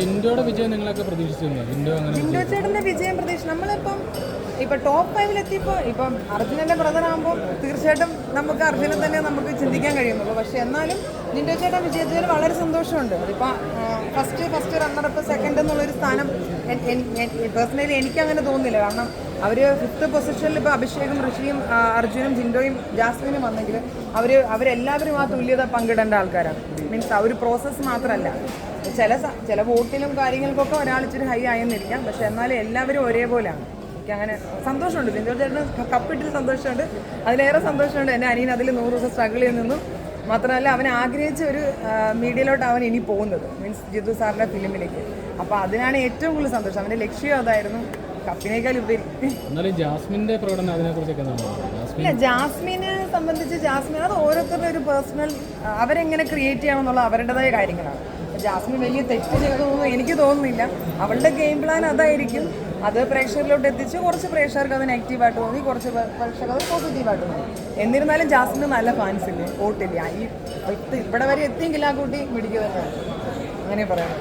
ജിൻഡോയുടെ വിജയം നിങ്ങളൊക്കെ പ്രതീക്ഷിച്ചിരുന്നു? ജിൻഡോ ചേട്ടന്റെ വിജയം പ്രതീക്ഷ നമ്മളിപ്പം ഇപ്പൊ ടോപ്പ് ഫൈവിലെത്തിയപ്പോൾ ഇപ്പം അർജുനന്റെ ബ്രദർ ആകുമ്പോൾ തീർച്ചയായിട്ടും നമുക്ക് അർജുനെ തന്നെ നമുക്ക് ചിന്തിക്കാൻ കഴിയുന്നുള്ളൂ. പക്ഷെ എന്നാലും ജിൻഡോ ചേട്ടൻ വിജയത്തിൽ വളരെ സന്തോഷമുണ്ട്. അതിപ്പോൾ ഫസ്റ്റ് ഫസ്റ്റ് റണ്ണറപ്പ് സെക്കൻഡ് എന്നുള്ളൊരു സ്ഥാനം പേഴ്സണലി എനിക്ക് അങ്ങനെ തോന്നുന്നില്ല കാരണം അവർ ഫിഫ്ത്ത് പൊസിഷനിൽ ഇപ്പോൾ അഭിഷേകും ഋഷിയും അർജുനും ജിൻഡോയും ജാസ്മിനും വന്നെങ്കിൽ അവർ അവരെല്ലാവരും ആ തുല്യത പങ്കിടേണ്ട ആൾക്കാരാണ്. മീൻസ് ആ ഒരു പ്രോസസ്സ് മാത്രമല്ല ചില ചില വോട്ടിലും കാര്യങ്ങൾക്കൊക്കെ ഒരാൾ ഇച്ചിരി ഹൈ ആയെന്നിരിക്കാം. പക്ഷെ എന്നാലും എല്ലാവരും ഒരേപോലെയാണ്. എനിക്ക് അങ്ങനെ സന്തോഷമുണ്ട്. ബിന്ദു ചേട്ടന് കപ്പിട്ടിൽ സന്തോഷമുണ്ട്. അതിലേറെ സന്തോഷമുണ്ട് എന്റെ അനിയൻ അതിൽ നൂറ് ദിവസം സ്ട്രഗിൾ ചെയ്ത് നിന്നു. മാത്രമല്ല അവൻ ആഗ്രഹിച്ച ഒരു മീഡിയയിലോട്ട് അവൻ ഇനി പോകുന്നത്. മീൻസ് ജിതു സാറിന്റെ ഫിലിമിലേക്ക് അപ്പോൾ അതിനാണ് ഏറ്റവും കൂടുതൽ സന്തോഷം. അവന്റെ ലക്ഷ്യം അതായിരുന്നു കപ്പിനേക്കാൾ ഉപരി. എന്നാലും ജാസ്മിന്റെ പ്രകടനം ഇല്ല ജാസ്മിനെ സംബന്ധിച്ച് ജാസ്മിൻ അത് ഓരോരുത്തരുടെ ഒരു പേഴ്സണൽ അവരെങ്ങനെ ക്രിയേറ്റ് ചെയ്യണമെന്നുള്ള അവരുടേതായ കാര്യങ്ങളാണ്. ജാസ്മിൻ വലിയ തെറ്റ് ചെയ്തതൊന്നും എനിക്ക് തോന്നുന്നില്ല. അവളുടെ ഗെയിം പ്ലാൻ അതായിരിക്കും. അത് പ്രേക്ഷകരിലോട്ട് എത്തിച്ച് കുറച്ച് പ്രേക്ഷകർക്ക് അത് നെഗറ്റീവായിട്ട് തോന്നി കുറച്ച് പ്രേക്ഷകർ അത് പോസിറ്റീവായിട്ട് തോന്നി. എന്നിരുന്നാലും ജാസ്മിന് നല്ല ഫാൻസ് ഇല്ലേ? വോട്ടില്ല. ഈ ഇവിടെ വരെ എത്തിയെങ്കിൽ ആ കുട്ടി പിടിക്കുക തന്നെയാണ്. അങ്ങനെ പറയണം